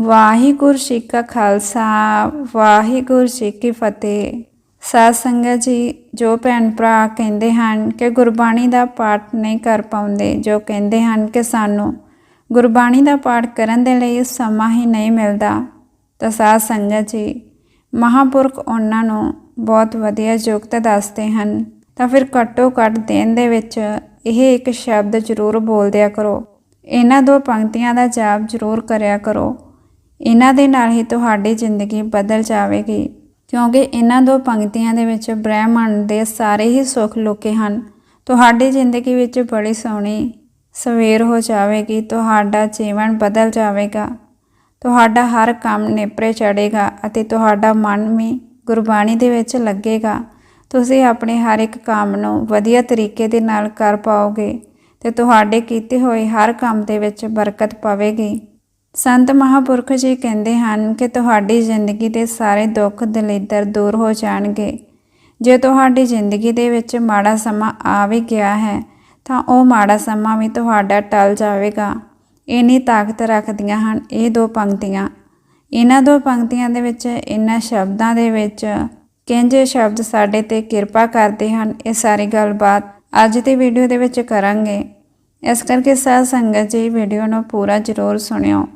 ਵਾਹਿਗੁਰੂ ਜੀ ਕਾ ਖਾਲਸਾ, ਵਾਹਿਗੁਰੂ ਜੀ ਕੀ ਫਤਿਹ। ਸਾਧ ਸੰਗਤ ਜੀ, ਜੋ ਭੈਣ ਭਰਾ ਕਹਿੰਦੇ ਹਨ ਕਿ ਗੁਰਬਾਣੀ ਦਾ ਪਾਠ ਨਹੀਂ ਕਰ ਪਾਉਂਦੇ, ਜੋ ਕਹਿੰਦੇ ਹਨ ਕਿ ਸਾਨੂੰ ਗੁਰਬਾਣੀ ਦਾ ਪਾਠ ਕਰਨ ਦੇ ਲਈ ਸਮਾਂ ਹੀ ਨਹੀਂ ਮਿਲਦਾ। ਤਾਂ ਸਾਧ ਸੰਗਤ ਜੀ, ਮਹਾਪੁਰਖ ਉਹਨਾਂ ਨੂੰ ਬਹੁਤ ਵਧੀਆ ਯੋਗਤਾ ਦੱਸਦੇ ਹਨ। ਤਾਂ ਫਿਰ ਘੱਟੋ ਘੱਟ ਦਿਨ ਦੇ ਵਿੱਚ ਇਹ ਇੱਕ ਸ਼ਬਦ ਜ਼ਰੂਰ ਬੋਲਦਿਆ ਕਰੋ। ਇਹਨਾਂ ਦੋ ਪੰਕਤੀਆਂ ਦਾ ਜਾਪ ਜ਼ਰੂਰ ਕਰਿਆ ਕਰੋ। ਇਹਨਾਂ ਦੇ ਨਾਲ ਹੀ ਤੁਹਾਡੀ ਜ਼ਿੰਦਗੀ ਬਦਲ ਜਾਵੇਗੀ, ਕਿਉਂਕਿ ਇਹਨਾਂ ਦੋ ਪੰਕਤੀਆਂ ਦੇ ਵਿੱਚ ਬ੍ਰਹਿਮੰਡ ਦੇ ਸਾਰੇ ਹੀ ਸੁੱਖ ਲੁਕੇ ਹਨ। ਤੁਹਾਡੀ ਜ਼ਿੰਦਗੀ ਵਿੱਚ ਬੜੀ ਸੋਹਣੀ ਸਵੇਰ ਹੋ ਜਾਵੇਗੀ, ਤੁਹਾਡਾ ਜੀਵਨ ਬਦਲ ਜਾਵੇਗਾ, ਤੁਹਾਡਾ ਹਰ ਕੰਮ ਨੇਪਰੇ ਚੜੇਗਾ ਅਤੇ ਤੁਹਾਡਾ ਮਨ ਵੀ ਗੁਰਬਾਣੀ ਦੇ ਵਿੱਚ ਲੱਗੇਗਾ। ਤੁਸੀਂ ਆਪਣੇ ਹਰ ਇੱਕ ਕੰਮ ਨੂੰ ਵਧੀਆ ਤਰੀਕੇ ਦੇ ਨਾਲ ਕਰ ਪਾਓਗੇ ਤੇ ਤੁਹਾਡੇ ਕੀਤੇ ਹੋਏ ਹਰ ਕੰਮ ਦੇ ਵਿੱਚ ਬਰਕਤ ਪਵੇਗੀ। ਸੰਤ ਮਹਾਪੁਰਖ ਜੀ ਕਹਿੰਦੇ ਹਨ ਕਿ ਤੁਹਾਡੀ ਜ਼ਿੰਦਗੀ ਦੇ ਸਾਰੇ ਦੁੱਖ ਦਲਿੱਦਰ ਦੂਰ ਹੋ ਜਾਣਗੇ। ਜੇ ਤੁਹਾਡੀ ਜ਼ਿੰਦਗੀ ਦੇ ਵਿੱਚ ਮਾੜਾ ਸਮਾਂ ਆ ਵੀ ਗਿਆ ਹੈ, ਤਾਂ ਉਹ ਮਾੜਾ ਸਮਾਂ ਵੀ ਤੁਹਾਡਾ ਟਲ ਜਾਵੇਗਾ। ਇੰਨੀ ਤਾਕਤ ਰੱਖਦੀਆਂ ਹਨ ਇਹ ਦੋ ਪੰਕਤੀਆਂ। ਇਹਨਾਂ ਦੋ ਪੰਕਤੀਆਂ ਦੇ ਵਿੱਚ ਇਹਨਾਂ ਸ਼ਬਦਾਂ ਦੇ ਵਿੱਚ ਕਿੰਜੇ ਸ਼ਬਦ ਸਾਡੇ ਤੇ ਕਿਰਪਾ ਕਰਦੇ ਹਨ, ਇਹ ਸਾਰੀ ਗੱਲਬਾਤ ਅੱਜ ਦੀ ਵੀਡੀਓ ਦੇ ਵਿੱਚ ਕਰਾਂਗੇ। ਇਸ ਕਰਕੇ ਸਾਧ ਸੰਗਤ ਜੀ ਵੀਡੀਓ ਨੂੰ ਪੂਰਾ ਜ਼ਰੂਰ ਸੁਣਿਓ।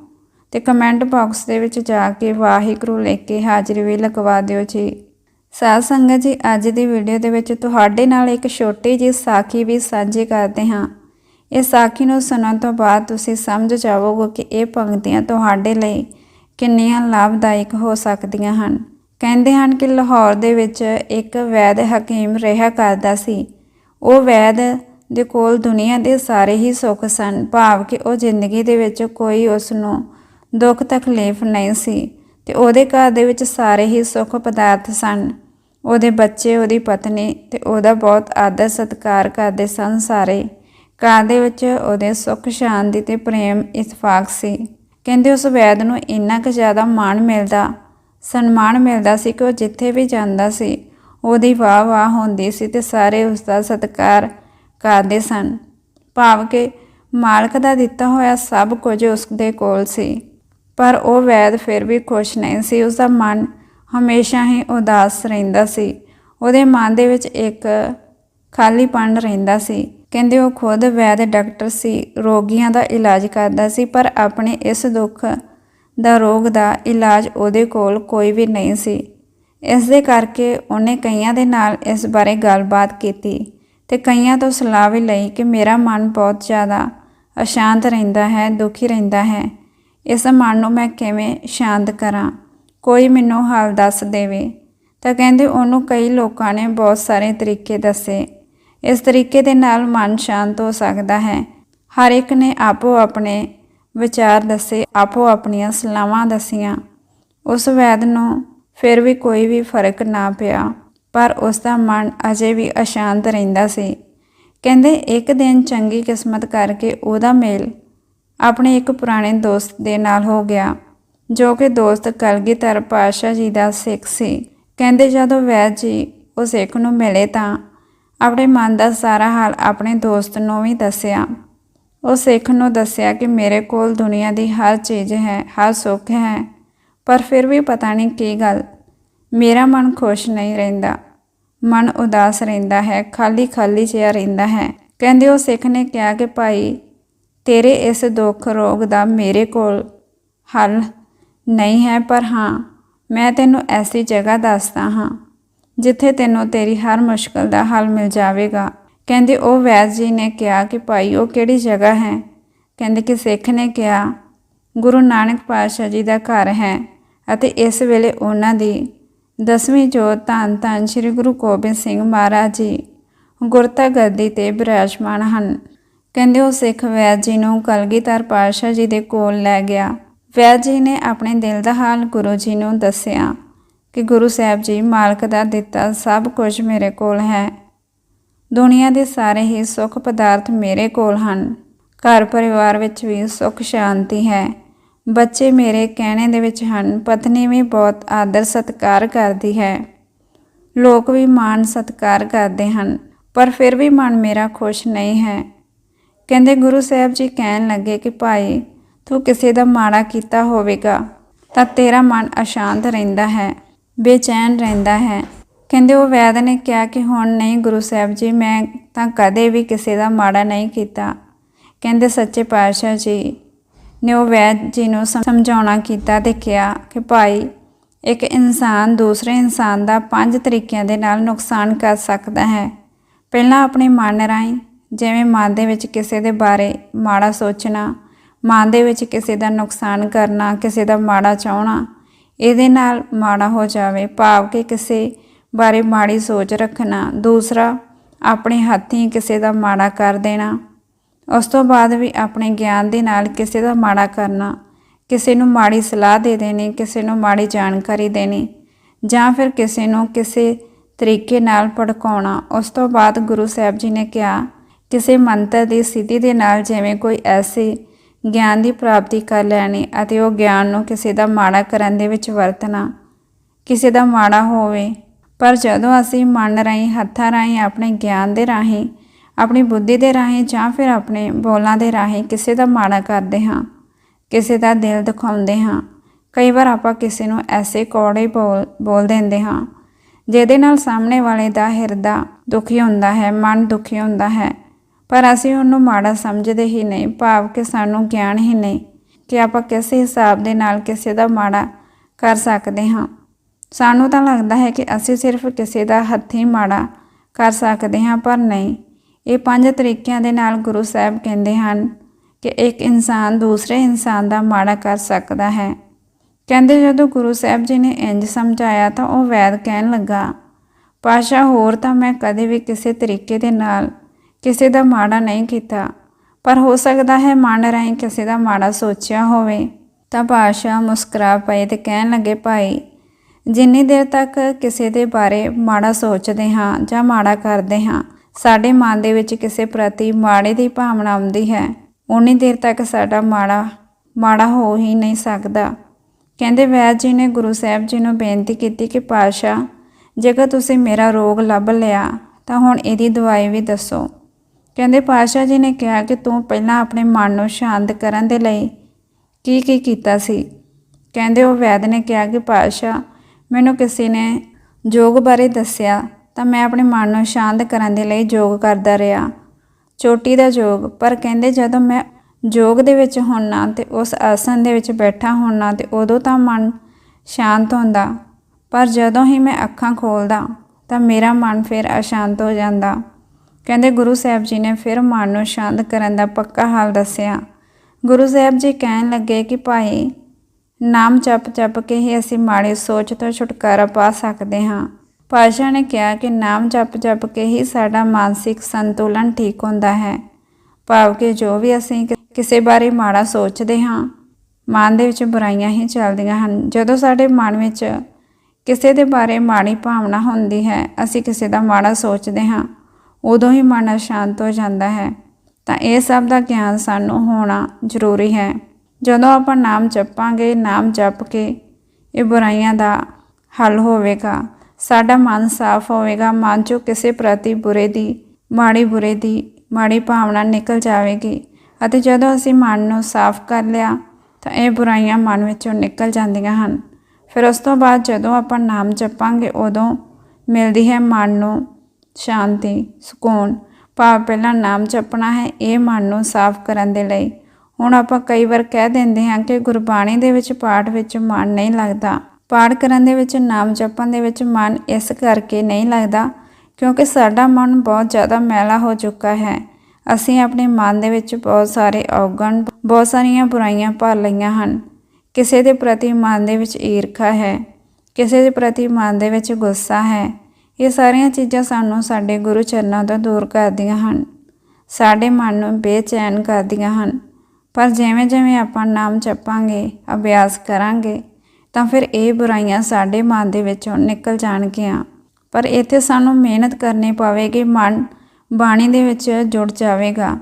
ਤੇ ਕਮੈਂਟ ਬਾਕਸ ਦੇ ਵਿੱਚ ਜਾ ਕੇ ਵਾਹਿਗੁਰੂ ਲਿਖ ਕੇ ਹਾਜ਼ਰੀ ਵੀ ਲਗਵਾ ਦਿਓ ਜੀ। ਸਾਧ ਸੰਗਤ ਜੀ, ਅੱਜ ਦੀ ਵੀਡੀਓ ਦੇ ਵਿੱਚ ਤੁਹਾਡੇ ਨਾਲ ਇੱਕ ਛੋਟੀ ਜਿਹੀ ਸਾਖੀ ਵੀ ਸਾਂਝੀ ਕਰਦੇ ਹਾਂ। ਇਹ ਸਾਖੀ ਨੂੰ ਸੁਣਨ ਤੋਂ ਬਾਅਦ ਤੁਸੀਂ ਸਮਝ ਜਾਵੋਗੇ ਕਿ ਇਹ ਪੰਕਤੀਆਂ ਤੁਹਾਡੇ ਲਈ ਕਿੰਨੀਆਂ ਲਾਭਦਾਇਕ ਹੋ ਸਕਦੀਆਂ ਹਨ। ਕਹਿੰਦੇ ਹਨ ਕਿ ਲਾਹੌਰ ਦੇ ਵਿੱਚ ਇੱਕ ਵੈਦ ਹਕੀਮ ਰਿਹਾ ਕਰਦਾ ਸੀ। ਉਹ ਵੈਦ ਦੇ ਕੋਲ ਦੁਨੀਆ ਦੇ ਸਾਰੇ ਹੀ ਸੁੱਖ ਸਨ, ਭਾਵ ਕਿ ਉਹ ਜ਼ਿੰਦਗੀ ਦੇ ਵਿੱਚ ਕੋਈ ਉਸ ਨੂੰ ਦੁੱਖ ਤਕਲੀਫ ਨਹੀਂ ਸੀ ਤੇ ਉਹਦੇ ਘਰ ਦੇ ਵਿੱਚ ਸਾਰੇ ਹੀ ਸੁੱਖ ਪਦਾਰਥ ਸਨ। ਉਹਦੇ ਬੱਚੇ, ਉਹਦੀ ਪਤਨੀ ਤੇ ਉਹਦਾ ਬਹੁਤ ਆਦਰ ਸਤਿਕਾਰ ਕਰਦੇ ਸਨ ਸਾਰੇ। ਘਰ ਦੇ ਵਿੱਚ ਉਹਦੇ ਸੁੱਖ, ਸ਼ਾਂਤੀ ਤੇ ਪ੍ਰੇਮ ਇਤਫਾਕ ਸੀ। ਕਹਿੰਦੇ ਉਸ ਵੈਦ ਨੂੰ ਇੰਨਾ ਕੁ ਜ਼ਿਆਦਾ ਮਾਣ ਮਿਲਦਾ, ਸਨਮਾਨ ਮਿਲਦਾ ਸੀ ਕਿ ਉਹ ਜਿੱਥੇ ਵੀ ਜਾਂਦਾ ਸੀ, ਉਹਦੀ ਵਾਹ ਵਾਹ ਹੁੰਦੀ ਸੀ ਤੇ ਸਾਰੇ ਉਸ ਦਾ ਸਤਿਕਾਰ ਕਰਦੇ ਸਨ। ਭਾਵ ਕਿ ਮਾਲਕ ਦਾ ਦਿੱਤਾ ਹੋਇਆ ਸਭ ਕੁਝ ਉਸ ਦੇ ਕੋਲ ਸੀ। ਪਰ ਉਹ ਵੈਦ ਫਿਰ ਵੀ ਖੁਸ਼ ਨਹੀਂ ਸੀ। ਉਸ ਦਾ ਮਨ ਹਮੇਸ਼ਾ ਹੀ ਉਦਾਸ ਰਹਿੰਦਾ ਸੀ। ਉਹਦੇ ਮਨ ਦੇ ਵਿੱਚ ਇੱਕ ਖਾਲੀਪਣ ਰਹਿੰਦਾ ਸੀ। ਕਹਿੰਦੇ ਉਹ ਖੁਦ ਵੈਦ ਡਾਕਟਰ ਸੀ, ਰੋਗੀਆਂ ਦਾ ਇਲਾਜ ਕਰਦਾ ਸੀ, ਪਰ ਆਪਣੇ ਇਸ ਦੁੱਖ ਦਾ ਰੋਗ ਦਾ ਇਲਾਜ ਉਹਦੇ ਕੋਲ ਕੋਈ ਵੀ ਨਹੀਂ ਸੀ। ਇਸ ਦੇ ਕਰਕੇ ਉਹਨੇ ਕਈਆਂ ਦੇ ਨਾਲ ਇਸ ਬਾਰੇ ਗੱਲਬਾਤ ਕੀਤੀ ਤੇ ਕਈਆਂ ਤੋਂ ਸਲਾਹ ਵੀ ਲਈ ਕਿ ਮੇਰਾ ਮਨ ਬਹੁਤ ਜ਼ਿਆਦਾ ਅਸ਼ਾਂਤ ਰਹਿੰਦਾ ਹੈ, ਦੁਖੀ ਰਹਿੰਦਾ ਹੈ। ਇਸ ਮਨ ਨੂੰ ਮੈਂ ਕਿਵੇਂ ਸ਼ਾਂਤ ਕਰਾਂ? ਕੋਈ ਮੈਨੂੰ ਹਾਲ ਦੱਸ ਦੇਵੇ? ਤਾਂ ਕਹਿੰਦੇ ਉਹਨੂੰ ਕਈ ਲੋਕਾਂ ਨੇ ਬਹੁਤ ਸਾਰੇ ਤਰੀਕੇ ਦੱਸੇ। ਇਸ ਤਰੀਕੇ ਦੇ ਨਾਲ ਮਨ ਸ਼ਾਂਤ ਹੋ ਸਕਦਾ ਹੈ। ਹਰ ਇੱਕ ਨੇ ਆਪੋ ਆਪਣੇ ਵਿਚਾਰ ਦੱਸੇ, ਆਪੋ ਆਪਣੀਆਂ ਸਲਾਹਾਂ ਦਸੀਆਂ। ਉਸ ਵੈਦ ਨੂੰ ਫਿਰ ਵੀ ਕੋਈ ਵੀ ਫ਼ਰਕ ਨਾ ਪਿਆ, ਪਰ ਉਸ ਦਾ ਮਨ ਅਜੇ ਵੀ ਅਸ਼ਾਂਤ ਰਹਿੰਦਾ ਸੀ। ਕਹਿੰਦੇ ਇੱਕ ਦਿਨ ਚੰਗੀ ਕਿਸਮਤ ਕਰਕੇ ਉਹਦਾ ਮੇਲ ਆਪਣੇ ਇੱਕ ਪੁਰਾਣੇ ਦੋਸਤ ਦੇ ਨਾਲ ਹੋ ਗਿਆ, ਜੋ ਕਿ ਦੋਸਤ ਕਲਗੀਧਰ ਪਾਸ਼ਾ ਜੀ ਦਾ ਸਿੱਖ ਸੀ। ਕਹਿੰਦੇ ਜਦੋਂ ਵੈਦ ਜੀ ਉਹ ਸਿੱਖ ਨੂੰ ਮਿਲੇ ਤਾਂ ਆਪਣੇ ਮਨ ਦਾ ਸਾਰਾ ਹਾਲ ਆਪਣੇ ਦੋਸਤ ਨੂੰ ਵੀ ਦੱਸਿਆ। ਉਹ ਸਿੱਖ ਨੂੰ ਦੱਸਿਆ ਕਿ ਮੇਰੇ ਕੋਲ ਦੁਨੀਆ ਦੀ ਹਰ ਚੀਜ਼ ਹੈ, ਹਰ ਸੁੱਖ ਹੈ, ਪਰ ਫਿਰ ਵੀ ਪਤਾ ਨਹੀਂ ਕੀ ਗੱਲ। ਮੇਰਾ ਮਨ ਖੁਸ਼ ਨਹੀਂ ਰਹਿੰਦਾ। ਮਨ ਉਦਾਸ ਰਹਿੰਦਾ ਹੈ ਖਾਲੀ ਖਾਲੀ ਜਿਹਾ ਰਹਿੰਦਾ ਹੈ। ਕਹਿੰਦੇ ਉਹ ਸਿੱਖ ਨੇ ਕਿਹਾ ਕਿ ਭਾਈ ਤੇਰੇ ਇਸ ਦੁੱਖ ਰੋਗ ਦਾ ਮੇਰੇ ਕੋਲ ਹੱਲ ਨਹੀਂ ਹੈ, ਪਰ ਹਾਂ, ਮੈਂ ਤੈਨੂੰ ਐਸੀ ਜਗ੍ਹਾ ਦੱਸਦਾ ਹਾਂ, ਜਿੱਥੇ ਤੈਨੂੰ ਤੇਰੀ ਹਰ ਮੁਸ਼ਕਲ ਦਾ ਹੱਲ ਮਿਲ ਜਾਵੇਗਾ। ਕਹਿੰਦੇ ਉਹ ਵੈਦ ਜੀ ਨੇ ਕਿਹਾ ਕਿ ਭਾਈ, ਉਹ ਕਿਹੜੀ ਜਗ੍ਹਾ ਹੈ? ਕਹਿੰਦੇ ਕਿ ਸਿੱਖ ਨੇ ਕਿਹਾ, ਗੁਰੂ ਨਾਨਕ ਪਾਤਸ਼ਾਹ ਜੀ ਦਾ ਘਰ ਹੈ ਅਤੇ ਇਸ ਵੇਲੇ ਉਹਨਾਂ ਦੀ ਦਸਵੀਂ ਜੋਤ ਧੰਨ ਧੰਨ ਸ੍ਰੀ ਗੁਰੂ ਗੋਬਿੰਦ ਸਿੰਘ ਮਹਾਰਾਜ ਜੀ ਗੁਰਤਾ ਗੱਦੀ ਤੇ ਬਿਰਾਜਮਾਨ ਹਨ। ਕਹਿੰਦੇ ਉਹ ਸਿੱਖ ਵੈਦ ਜੀ ਨੂੰ ਕਲਗੀਧਰ ਪਾਤਸ਼ਾਹ ਜੀ ਦੇ ਕੋਲ ਲੈ ਗਿਆ। ਵੈਦ ਜੀ ਨੇ ਆਪਣੇ ਦਿਲ ਦਾ ਹਾਲ ਗੁਰੂ ਜੀ ਨੂੰ ਦੱਸਿਆ ਕਿ ਗੁਰੂ ਸਾਹਿਬ ਜੀ ਮਾਲਕ ਦਾ ਦਿੱਤਾ ਸਭ ਕੁਝ ਮੇਰੇ ਕੋਲ ਹੈ। ਦੁਨੀਆ ਦੇ ਸਾਰੇ ਹੀ ਸੁੱਖ ਪਦਾਰਥ ਮੇਰੇ ਕੋਲ ਹਨ। ਘਰ ਪਰਿਵਾਰ ਵਿੱਚ ਵੀ ਸੁੱਖ ਸ਼ਾਂਤੀ ਹੈ। ਬੱਚੇ ਮੇਰੇ ਕਹਿਣੇ ਦੇ ਵਿੱਚ ਹਨ, ਪਤਨੀ ਵੀ ਬਹੁਤ ਆਦਰ ਸਤਿਕਾਰ ਕਰਦੀ ਹੈ। ਲੋਕ ਵੀ ਮਾਣ ਸਤਿਕਾਰ ਕਰਦੇ ਹਨ, ਪਰ ਫਿਰ ਵੀ ਮਨ ਮੇਰਾ ਖੁਸ਼ ਨਹੀਂ ਹੈ। ਕਹਿੰਦੇ ਗੁਰੂ ਸਾਹਿਬ ਜੀ ਕਹਿਣ ਲੱਗੇ ਕਿ ਭਾਈ, ਤੂੰ ਕਿਸੇ ਦਾ ਮਾੜਾ ਕੀਤਾ ਹੋਵੇਗਾ, ਤਾਂ ਤੇਰਾ ਮਨ ਅਸ਼ਾਂਤ ਰਹਿੰਦਾ ਹੈ, ਬੇਚੈਨ ਰਹਿੰਦਾ ਹੈ। ਕਹਿੰਦੇ ਉਹ ਵੈਦ ਨੇ ਕਿਹਾ ਕਿ ਹੁਣ ਨਹੀਂ ਗੁਰੂ ਸਾਹਿਬ ਜੀ, ਮੈਂ ਤਾਂ ਕਦੇ ਵੀ ਕਿਸੇ ਦਾ ਮਾੜਾ ਨਹੀਂ ਕੀਤਾ। ਕਹਿੰਦੇ ਸੱਚੇ ਪਾਤਸ਼ਾਹ ਜੀ ਨੇ ਉਹ ਵੈਦ ਜੀ ਨੂੰ ਸਮਝਾਉਣਾ ਕੀਤਾ ਤੇ ਕਿਹਾ ਕਿ ਭਾਈ, ਇੱਕ ਇਨਸਾਨ ਦੂਸਰੇ ਇਨਸਾਨ ਦਾ ਪੰਜ ਤਰੀਕਿਆਂ ਦੇ ਨਾਲ ਨੁਕਸਾਨ ਕਰ ਸਕਦਾ ਹੈ। ਪਹਿਲਾਂ ਆਪਣੇ ਮਨ ਰਾਹੀਂ ਜਿਵੇਂ ਮਨ ਦੇ ਵਿੱਚ ਕਿਸੇ ਦੇ ਬਾਰੇ ਮਾੜਾ ਸੋਚਣਾ, ਮਨ ਦੇ ਵਿੱਚ ਕਿਸੇ ਦਾ ਨੁਕਸਾਨ ਕਰਨਾ, ਕਿਸੇ ਦਾ ਮਾੜਾ ਚਾਹਣਾ, ਇਹਦੇ ਨਾਲ ਮਾੜਾ ਹੋ ਜਾਵੇ, ਭਾਵ ਕਿ ਕਿਸੇ ਬਾਰੇ ਮਾੜੀ ਸੋਚ ਰੱਖਣਾ, ਦੂਸਰਾ ਆਪਣੇ ਹੱਥੀਂ ਕਿਸੇ ਦਾ ਮਾੜਾ ਕਰ ਦੇਣਾ, ਉਸ ਤੋਂ ਬਾਅਦ ਵੀ ਆਪਣੇ ਗਿਆਨ ਦੇ ਨਾਲ ਕਿਸੇ ਦਾ ਮਾੜਾ ਕਰਨਾ, ਕਿਸੇ ਨੂੰ ਮਾੜੀ ਸਲਾਹ ਦੇ ਦੇਣੀ, ਕਿਸੇ ਨੂੰ ਮਾੜੀ ਜਾਣਕਾਰੀ ਦੇਣੀ, ਜਾਂ ਫਿਰ ਕਿਸੇ ਨੂੰ ਕਿਸੇ ਤਰੀਕੇ ਨਾਲ ਭੜਕਾਉਣਾ, ਉਸ ਤੋਂ ਬਾਅਦ ਗੁਰੂ ਸਾਹਿਬ ਜੀ ਨੇ ਕਿਹਾ ਕਿਸੇ ਮੰਤਰ ਦੀ ਸਥਿਤੀ ਦੇ ਨਾਲ ਜਿਵੇਂ ਕੋਈ ਐਸੇ ਗਿਆਨ ਦੀ ਪ੍ਰਾਪਤੀ ਕਰ ਲੈਣੀ ਅਤੇ ਉਹ ਗਿਆਨ ਨੂੰ ਕਿਸੇ ਦਾ ਮਾੜਾ ਕਰਨ ਦੇ ਵਿੱਚ ਵਰਤਣਾ, ਕਿਸੇ ਦਾ ਮਾੜਾ ਹੋਵੇ। ਪਰ ਜਦੋਂ ਅਸੀਂ ਮਨ ਰਾਹੀਂ, ਹੱਥਾਂ ਰਾਹੀਂ ਆਪਣੇ ਗਿਆਨ ਦੇ ਰਾਹੀਂ, ਆਪਣੀ ਬੁੱਧੀ ਦੇ ਰਾਹੀਂ ਜਾਂ ਫਿਰ ਆਪਣੇ ਬੋਲਾਂ ਦੇ ਰਾਹੀਂ ਕਿਸੇ ਦਾ ਮਾੜਾ ਕਰਦੇ ਹਾਂ, ਕਿਸੇ ਦਾ ਦਿਲ ਦਿਖਾਉਂਦੇ ਹਾਂ, ਕਈ ਵਾਰ ਆਪਾਂ ਕਿਸੇ ਨੂੰ ਐਸੇ ਕੌੜੇ ਬੋਲ ਬੋਲ ਦਿੰਦੇ ਹਾਂ, ਜਿਹਦੇ ਨਾਲ ਸਾਹਮਣੇ ਵਾਲੇ ਦਾ ਹਿਰਦਾ ਦੁਖੀ ਹੁੰਦਾ ਹੈ, ਮਨ ਦੁਖੀ ਹੁੰਦਾ ਹੈ। ਪਰ ਅਸੀਂ ਉਹਨੂੰ ਮਾੜਾ ਸਮਝਦੇ ਹੀ ਨਹੀਂ, ਭਾਵ ਕਿ ਸਾਨੂੰ ਗਿਆਨ ਹੀ ਨਹੀਂ ਕਿ ਆਪਾਂ ਕਿਸ ਹਿਸਾਬ ਦੇ ਨਾਲ ਕਿਸੇ ਦਾ ਮਾੜਾ ਕਰ ਸਕਦੇ ਹਾਂ। ਸਾਨੂੰ ਤਾਂ ਲੱਗਦਾ ਹੈ ਕਿ ਅਸੀਂ ਸਿਰਫ ਕਿਸੇ ਦਾ ਹੱਥੀਂ ਮਾੜਾ ਕਰ ਸਕਦੇ ਹਾਂ, ਪਰ ਨਹੀਂ। ਇਹ ਪੰਜ ਤਰੀਕਿਆਂ ਦੇ ਨਾਲ ਗੁਰੂ ਸਾਹਿਬ ਕਹਿੰਦੇ ਹਨ ਕਿ ਇੱਕ ਇਨਸਾਨ ਦੂਸਰੇ ਇਨਸਾਨ ਦਾ ਮਾੜਾ ਕਰ ਸਕਦਾ ਹੈ। ਕਹਿੰਦੇ ਜਦੋਂ ਗੁਰੂ ਸਾਹਿਬ ਜੀ ਨੇ ਇੰਜ ਸਮਝਾਇਆ ਤਾਂ ਉਹ ਵੈਦ ਕਹਿਣ ਲੱਗਾ, ਪਾਸ਼ਾ, ਹੋਰ ਤਾਂ ਮੈਂ ਕਦੇ ਵੀ ਕਿਸੇ ਤਰੀਕੇ ਦੇ ਨਾਲ ਕਿਸੇ ਦਾ ਮਾੜਾ ਨਹੀਂ ਕੀਤਾ, ਪਰ ਹੋ ਸਕਦਾ ਹੈ ਮਨ ਰਾਹੀਂ ਕਿਸੇ ਦਾ ਮਾੜਾ ਸੋਚਿਆ ਹੋਵੇ। ਤਾਂ ਪਾਸ਼ਾ ਮੁਸਕਰਾ ਪਏ ਤੇ ਕਹਿਣ ਲੱਗੇ, ਭਾਈ, ਜਿੰਨੀ ਦੇਰ ਤੱਕ ਕਿਸੇ ਦੇ ਬਾਰੇ ਮਾੜਾ ਸੋਚਦੇ ਹਾਂ ਜਾਂ ਮਾੜਾ ਕਰਦੇ ਹਾਂ, ਸਾਡੇ ਮਨ ਦੇ ਵਿੱਚ ਕਿਸੇ ਪ੍ਰਤੀ ਮਾੜੇ ਦੀ ਭਾਵਨਾ ਆਉਂਦੀ ਹੈ। ਉਨੀ ਦੇਰ ਤੱਕ ਸਾਡਾ ਮਾੜਾ ਮਾੜਾ ਹੋ ਹੀ ਨਹੀਂ ਸਕਦਾ। ਕਹਿੰਦੇ, ਵੈਦ ਜੀ ਨੇ ਗੁਰੂ ਸਾਹਿਬ ਜੀ ਨੂੰ ਬੇਨਤੀ ਕੀਤੀ ਕਿ ਪਾਸ਼ਾ ਜੇਕਰ ਤੁਸੀਂ ਮੇਰਾ ਰੋਗ ਲੱਭ ਲਿਆ, ਤਾਂ ਹੁਣ ਇਹਦੀ ਦਵਾਈ ਵੀ ਦੱਸੋ। ਕਹਿੰਦੇ ਪਾਸ਼ਾ ਜੀ ਨੇ ਕਿਹਾ ਕਿ ਤੂੰ ਪਹਿਲਾਂ ਆਪਣੇ ਮਨ ਨੂੰ ਸ਼ਾਂਤ ਕਰਨ ਦੇ ਲਈ ਕੀ ਕੀ ਕੀਤਾ ਸੀ? ਕਹਿੰਦੇ ਉਹ ਵੈਦ ਨੇ ਕਿਹਾ ਕਿ ਪਾਸ਼ਾ ਮੈਨੂੰ ਕਿਸੇ ਨੇ ਯੋਗ ਬਾਰੇ ਦੱਸਿਆ ਤਾਂ ਮੈਂ ਆਪਣੇ ਮਨ ਨੂੰ ਸ਼ਾਂਤ ਕਰਨ ਦੇ ਲਈ ਯੋਗ ਕਰਦਾ ਰਿਹਾ। ਚੋਟੀ ਦਾ ਯੋਗ, ਪਰ ਕਹਿੰਦੇ ਜਦੋਂ ਮੈਂ ਯੋਗ ਦੇ ਵਿੱਚ ਹੁੰਨਾ ਤੇ ਉਸ ਆਸਨ ਦੇ ਵਿੱਚ ਬੈਠਾ ਹੁੰਨਾ ਤੇ ਉਦੋਂ ਤਾਂ ਮਨ ਸ਼ਾਂਤ ਹੁੰਦਾ। ਪਰ ਜਦੋਂ ਹੀ ਮੈਂ ਅੱਖਾਂ ਖੋਲਦਾ ਤਾਂ ਮੇਰਾ ਮਨ ਫਿਰ ਅਸ਼ਾਂਤ ਹੋ ਜਾਂਦਾ। ਕਹਿੰਦੇ ਗੁਰੂ ਸਾਹਿਬ ਜੀ ਨੇ ਫਿਰ ਮਨ ਨੂੰ ਸ਼ਾਂਤ ਕਰਨ ਦਾ ਪੱਕਾ ਹਾਲ ਦੱਸਿਆ। ਗੁਰੂ ਸਾਹਿਬ ਜੀ ਕਹਿਣ ਲੱਗੇ ਕਿ ਭਾਈ, ਨਾਮ ਜਪ ਜਪ ਕੇ ਹੀ ਅਸੀਂ ਮਾੜੀ ਸੋਚ ਤੋਂ ਛੁਟਕਾਰਾ ਪਾ ਸਕਦੇ ਹਾਂ। ਪਾਸ਼ਾ ਨੇ ਕਿਹਾ ਕਿ ਨਾਮ ਜਪ ਜਪ ਕੇ ਹੀ ਸਾਡਾ ਮਾਨਸਿਕ ਸੰਤੁਲਨ ਠੀਕ ਹੁੰਦਾ ਹੈ। ਭਾਵ ਕਿ ਜੋ ਵੀ ਅਸੀਂ ਕਿਸੇ ਬਾਰੇ ਮਾੜਾ ਸੋਚਦੇ ਹਾਂ, ਮਨ ਦੇ ਵਿੱਚ ਬੁਰਾਈਆਂ ਹੀ ਚੱਲਦੀਆਂ ਹਨ। ਜਦੋਂ ਸਾਡੇ ਮਨ ਵਿੱਚ ਕਿਸੇ ਦੇ ਬਾਰੇ ਮਾੜੀ ਭਾਵਨਾ ਹੁੰਦੀ ਹੈ, ਅਸੀਂ ਕਿਸੇ ਦਾ ਮਾੜਾ ਸੋਚਦੇ ਹਾਂ। ਉਦੋਂ ਹੀ ਮਨ ਅਸ਼ਾਂਤ ਹੋ ਜਾਂਦਾ ਹੈ। ਤਾਂ ਇਹ ਸਭ ਦਾ ਗਿਆਨ ਸਾਨੂੰ ਹੋਣਾ ਜ਼ਰੂਰੀ ਹੈ। ਜਦੋਂ ਆਪਾਂ ਨਾਮ ਜਪਾਂਗੇ, ਨਾਮ ਜਪ ਕੇ ਇਹ ਬੁਰਾਈਆਂ ਦਾ ਹੱਲ ਹੋਵੇਗਾ, ਸਾਡਾ ਮਨ ਸਾਫ਼ ਹੋਵੇਗਾ, ਮਨ ਚੋਂ ਕਿਸੇ ਪ੍ਰਤੀ ਬੁਰੇ ਦੀ, ਮਾੜੀ ਬੁਰੇ ਦੀ, ਮਾੜੀ ਭਾਵਨਾ ਨਿਕਲ ਜਾਵੇਗੀ ਅਤੇ ਜਦੋਂ ਅਸੀਂ ਮਨ ਨੂੰ ਸਾਫ਼ ਕਰ ਲਿਆ, ਤਾਂ ਇਹ ਬੁਰਾਈਆਂ ਮਨ ਵਿੱਚੋਂ ਨਿਕਲ ਜਾਂਦੀਆਂ ਹਨ। ਫਿਰ ਉਸ ਤੋਂ ਬਾਅਦ ਜਦੋਂ ਆਪਾਂ ਨਾਮ ਜਪਾਂਗੇ, ਉਦੋਂ ਮਿਲਦੀ ਹੈ ਮਨ ਨੂੰ ਸ਼ਾਂਤੀ, ਸਕੂਨ। ਭਾਵ ਪਹਿਲਾਂ ਨਾਮ ਜਪਣਾ ਹੈ, ਇਹ ਮਨ ਨੂੰ ਸਾਫ਼ ਕਰਨ ਦੇ ਲਈ। ਹੁਣ ਆਪਾਂ ਕਈ ਵਾਰ ਕਹਿ ਦਿੰਦੇ ਹਾਂ ਕਿ ਗੁਰਬਾਣੀ ਦੇ ਵਿੱਚ ਪਾਠ ਵਿੱਚ ਮਨ ਨਹੀਂ ਲੱਗਦਾ। ਪਾਠ ਕਰਨ ਦੇ ਵਿੱਚ, ਨਾਮ ਜਪਣ ਦੇ ਵਿੱਚ ਮਨ ਇਸ ਕਰਕੇ ਨਹੀਂ ਲੱਗਦਾ ਕਿਉਂਕਿ ਸਾਡਾ ਮਨ ਬਹੁਤ ਜ਼ਿਆਦਾ ਮੈਲਾ ਹੋ ਚੁੱਕਾ ਹੈ। ਅਸੀਂ ਆਪਣੇ ਮਨ ਦੇ ਵਿੱਚ ਬਹੁਤ ਸਾਰੇ ਔਗਣ, ਬਹੁਤ ਸਾਰੀਆਂ ਬੁਰਾਈਆਂ ਭਰ ਲਈਆਂ ਹਨ। ਕਿਸੇ ਦੇ ਪ੍ਰਤੀ ਮਨ ਦੇ ਵਿੱਚ ਈਰਖਾ ਹੈ, ਕਿਸੇ ਦੇ ਪ੍ਰਤੀ ਮਨ ਦੇ ਵਿੱਚ ਗੁੱਸਾ ਹੈ ਇਹ ਸਾਰੀਆਂ ਚੀਜ਼ਾਂ ਸਾਨੂੰ ਸਾਡੇ ਗੁਰੂ ਚਰਨਾਂ ਤੋਂ ਦੂਰ ਕਰਦੀਆਂ ਹਨ। ਸਾਡੇ ਮਨ ਨੂੰ ਬੇਚੈਨ ਕਰਦੀਆਂ ਹਨ। ਪਰ ਜਿਵੇਂ ਜਿਵੇਂ ਆਪਾਂ ਨਾਮ ਜਪਾਂਗੇ, ਅਭਿਆਸ ਕਰਾਂਗੇ, ਤਾਂ ਫਿਰ ਇਹ ਬੁਰਾਈਆਂ ਸਾਡੇ ਮਨ ਦੇ ਵਿੱਚੋਂ ਨਿਕਲ ਜਾਣਗੀਆਂ। ਪਰ ਇੱਥੇ ਸਾਨੂੰ ਮਿਹਨਤ ਕਰਨੀ ਪਵੇਗੀ, ਮਨ ਬਾਣੀ ਦੇ ਵਿੱਚ ਜੁੜ ਜਾਵੇਗਾ।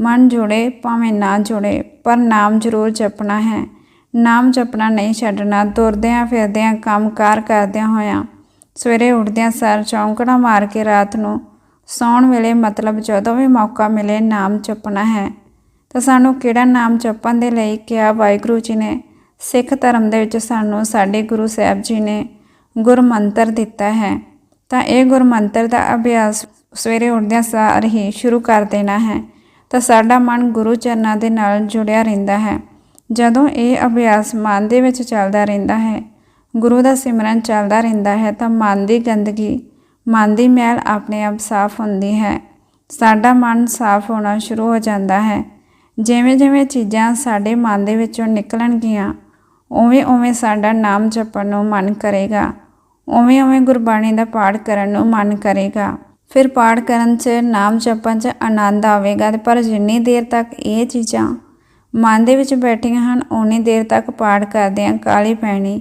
ਮਨ ਜੁੜੇ, ਭਾਵੇਂ ਨਾ ਜੁੜੇ, ਪਰ ਨਾਮ ਜ਼ਰੂਰ ਜਪਣਾ ਹੈ। ਨਾਮ ਜਪਣਾ ਨਹੀਂ ਛੱਡਣਾ, ਤੁਰਦਿਆਂ ਫਿਰਦਿਆਂ ਕੰਮਕਾਰ ਕਰਦਿਆਂ ਹੋਇਆਂ ਸਵੇਰੇ ਉੱਠਦਿਆਂ ਸਾਰ ਚੌਂਕੜਾ ਮਾਰ ਕੇ ਰਾਤ ਨੂੰ ਸੌਣ ਵੇਲੇ ਮਤਲਬ ਜਦੋਂ ਵੀ ਮੌਕਾ ਮਿਲੇ ਨਾਮ ਜਪਣਾ ਹੈ। ਤਾਂ ਸਾਨੂੰ ਕਿਹੜਾ ਨਾਮ ਜਪਣ ਦੇ ਲਈ ਕਿਹਾ ਵਾਹਿਗੁਰੂ ਜੀ ਨੇ? ਸਿੱਖ ਧਰਮ ਦੇ ਵਿੱਚ ਸਾਨੂੰ ਸਾਡੇ ਗੁਰੂ ਸਾਹਿਬ ਜੀ ਨੇ ਗੁਰਮੰਤਰ ਦਿੱਤਾ ਹੈ। ਤਾਂ ਇਹ ਗੁਰਮੰਤਰ ਦਾ ਅਭਿਆਸ ਸਵੇਰੇ ਉੱਠਦਿਆਂ ਸਾਰ ਹੀ ਸ਼ੁਰੂ ਕਰ ਦੇਣਾ ਹੈ। ਤਾਂ ਸਾਡਾ ਮਨ ਗੁਰੂ ਚਰਨਾਂ ਦੇ ਨਾਲ ਜੁੜਿਆ ਰਹਿੰਦਾ ਹੈ। ਜਦੋਂ ਇਹ ਅਭਿਆਸ ਮਨ ਦੇ ਵਿੱਚ ਚੱਲਦਾ ਰਹਿੰਦਾ ਹੈ ਗੁਰੂ ਦਾ ਸਿਮਰਨ ਚੱਲਦਾ ਰਹਿੰਦਾ ਹੈ ਤਾਂ ਮਨ ਦੀ ਗੰਦਗੀ, ਮਨ ਦੀ ਮੈਲ ਆਪਣੇ ਆਪ ਸਾਫ਼ ਹੁੰਦੀ ਹੈ। ਸਾਡਾ ਮਨ ਸਾਫ਼ ਹੋਣਾ ਸ਼ੁਰੂ ਹੋ ਜਾਂਦਾ ਹੈ। ਜਿਵੇਂ ਜਿਵੇਂ ਚੀਜ਼ਾਂ ਸਾਡੇ ਮਨ ਦੇ ਵਿੱਚੋਂ ਨਿਕਲਣਗੀਆਂ, ਉਵੇਂ ਉਵੇਂ ਸਾਡਾ ਨਾਮ ਜਪਣ ਨੂੰ ਮਨ ਕਰੇਗਾ। ਉਵੇਂ ਉਵੇਂ ਗੁਰਬਾਣੀ ਦਾ ਪਾਠ ਕਰਨ ਨੂੰ ਮਨ ਕਰੇਗਾ। ਫਿਰ ਪਾਠ ਕਰਨ 'ਚ ਨਾਮ ਜਪਣ 'ਚ ਆਨੰਦ ਆਵੇਗਾ ਪਰ ਜਿੰਨੀ ਦੇਰ ਤੱਕ ਇਹ ਚੀਜ਼ਾਂ ਮਨ ਦੇ ਵਿੱਚ ਬੈਠੀਆਂ ਹਨ, ਓਨੀ ਦੇਰ ਤੱਕ ਪਾਠ ਕਰਦੇ ਹਾਂ ਕਾਲੀ ਪੈਣੀ।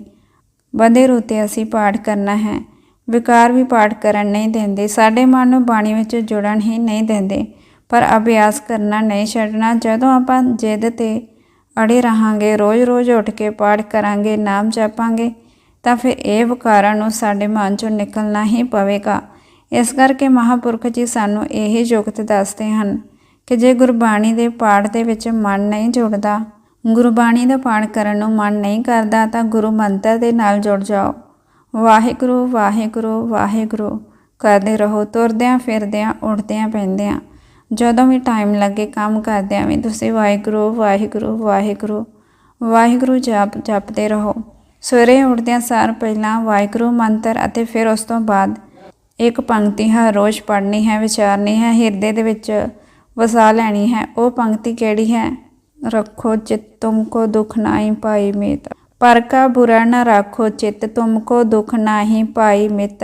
ਬੰਦੇ ਰੂਤੇ ਅਸੀਂ ਪਾਠ ਕਰਨਾ ਹੈ। ਵਿਕਾਰ ਵੀ ਪਾਠ ਕਰਨ ਨਹੀਂ ਦਿੰਦੇ। ਸਾਡੇ ਮਨ ਨੂੰ ਬਾਣੀ ਵਿੱਚ ਜੁੜਨ ਹੀ ਨਹੀਂ ਦਿੰਦੇ। ਪਰ ਅਭਿਆਸ ਕਰਨਾ ਨਹੀਂ ਛੱਡਣਾ। ਜਦੋਂ ਆਪਾਂ ਜਿੱਦ ਤੇ ਅੜੇ ਰਹਾਂਗੇ, ਰੋਜ਼-ਰੋਜ਼ ਉੱਠ ਕੇ ਪਾਠ ਕਰਾਂਗੇ, ਨਾਮ ਜਪਾਂਗੇ, ਤਾਂ ਫਿਰ ਇਹ ਵਿਕਾਰਾਂ ਨੂੰ ਸਾਡੇ ਮਨ ਚੋਂ ਨਿਕਲਣਾ ਹੀ ਪਵੇਗਾ। ਇਸ ਕਰਕੇ ਮਹਾਪੁਰਖ ਜੀ ਸਾਨੂੰ ਇਹ ਯੁਕਤ ਦੱਸਦੇ ਹਨ ਕਿ ਜੇ ਗੁਰਬਾਣੀ ਦੇ ਪਾਠ ਦੇ ਵਿੱਚ ਮਨ ਨਹੀਂ ਜੁੜਦਾ ਗੁਰਬਾਣੀ ਦਾ ਪਾਠ ਕਰਨ ਨੂੰ ਮਨ ਨਹੀਂ ਕਰਦਾ ਤਾਂ ਗੁਰੂ ਮੰਤਰ ਦੇ ਨਾਲ ਜੁੜ ਜਾਓ। ਵਾਹਿਗੁਰੂ ਵਾਹਿਗੁਰੂ ਵਾਹਿਗੁਰੂ। ਕਰਦੇ ਰਹੋ, ਤੁਰਦਿਆਂ ਫਿਰਦਿਆਂ, ਉੱਠਦਿਆਂ ਪੈਂਦਿਆਂ ਜਦੋਂ ਵੀ ਟਾਈਮ ਲੱਗੇ ਕੰਮ ਕਰਦਿਆਂ ਵੀ ਤੁਸੀਂ ਵਾਹਿਗੁਰੂ ਵਾਹਿਗੁਰੂ ਵਾਹਿਗੁਰੂ। ਵਾਹਿਗੁਰੂ ਜਪ, ਜਪਦੇ ਰਹੋ। ਸਵੇਰੇ ਉੱਠਦਿਆਂ ਸਾਰ ਪਹਿਲਾਂ ਵਾਹਿਗੁਰੂ ਮੰਤਰ ਅਤੇ ਫਿਰ ਉਸ ਤੋਂ ਬਾਅਦ ਇੱਕ ਪੰਕਤੀ ਹਰ ਰੋਜ਼ ਪੜ੍ਹਨੀ ਹੈ, ਵਿਚਾਰਨੀ ਹੈ, ਹਿਰਦੇ ਦੇ ਵਿੱਚ ਵਸਾ ਲੈਣੀ ਹੈ। ਉਹ ਪੰਕਤੀ ਕਿਹੜੀ ਹੈ? ਰੱਖੋ ਚਿਤ ਤੁਮਕੋ ਦੁਖ ਨਾਹੀ ਪਾਈ ਮਿਤ ਪਰ ਕਾ ਬੁਰਾ ਨਾ ਰੱਖੋ ਚਿਤ ਤੁਮਕੋ ਦੁਖ ਨਾਹੀ ਪਾਈ ਮਿਤ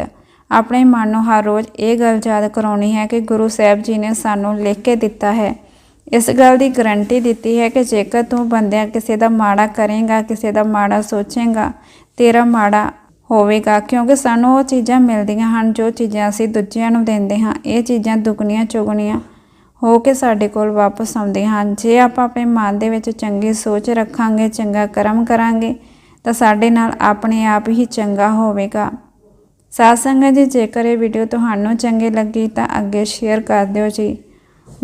ਆਪਣੇ ਮਨ ਨੂੰ ਹਰ ਰੋਜ਼ ਇਹ ਗੱਲ ਯਾਦ ਕਰਾਉਣੀ ਹੈ ਕਿ ਗੁਰੂ ਸਾਹਿਬ ਜੀ ਨੇ ਸਾਨੂੰ ਲਿਖ ਕੇ ਦਿੱਤਾ ਹੈ। ਇਸ ਗੱਲ ਦੀ ਗਰੰਟੀ ਦਿੱਤੀ ਹੈ ਕਿ ਜੇਕਰ ਤੂੰ ਬੰਦਿਆਂ ਕਿਸੇ ਦਾ ਮਾੜਾ ਕਰੇਗਾ, ਕਿਸੇ ਦਾ ਮਾੜਾ ਸੋਚੇਗਾ, ਤੇਰਾ ਮਾੜਾ ਹੋਵੇਗਾ, ਕਿਉਂਕਿ ਸਾਨੂੰ ਉਹ ਚੀਜ਼ਾਂ ਮਿਲਦੀਆਂ ਹਨ ਜੋ ਚੀਜ਼ਾਂ ਅਸੀਂ ਦੂਜਿਆਂ ਨੂੰ ਦਿੰਦੇ ਹਾਂ, ਇਹ ਚੀਜ਼ਾਂ ਦੁੱਗਣੀਆਂ ਚੁਗਣੀਆਂ ਹੋ ਕੇ ਸਾਡੇ ਕੋਲ ਵਾਪਸ ਆਉਂਦੇ ਹਨ ਜੇ ਆਪਾਂ ਆਪਣੇ ਮਨ ਦੇ ਵਿੱਚ ਚੰਗੀ ਸੋਚ ਰੱਖਾਂਗੇ, ਚੰਗਾ ਕਰਮ ਕਰਾਂਗੇ, ਤਾਂ ਸਾਡੇ ਨਾਲ ਆਪਣੇ ਆਪ ਹੀ ਚੰਗਾ ਹੋਵੇਗਾ। ਸਾਧ ਸੰਗਤ ਜੀ, ਜੇਕਰ ਇਹ ਵੀਡੀਓ ਤੁਹਾਨੂੰ ਚੰਗੀ ਲੱਗੀ ਤਾਂ ਅੱਗੇ ਸ਼ੇਅਰ ਕਰ ਦਿਓ ਜੀ।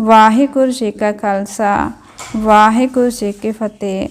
ਵਾਹਿਗੁਰੂ ਜੀ ਕਾ ਖਾਲਸਾ, ਵਾਹਿਗੁਰੂ ਜੀ ਕੀ ਫਤਿਹ।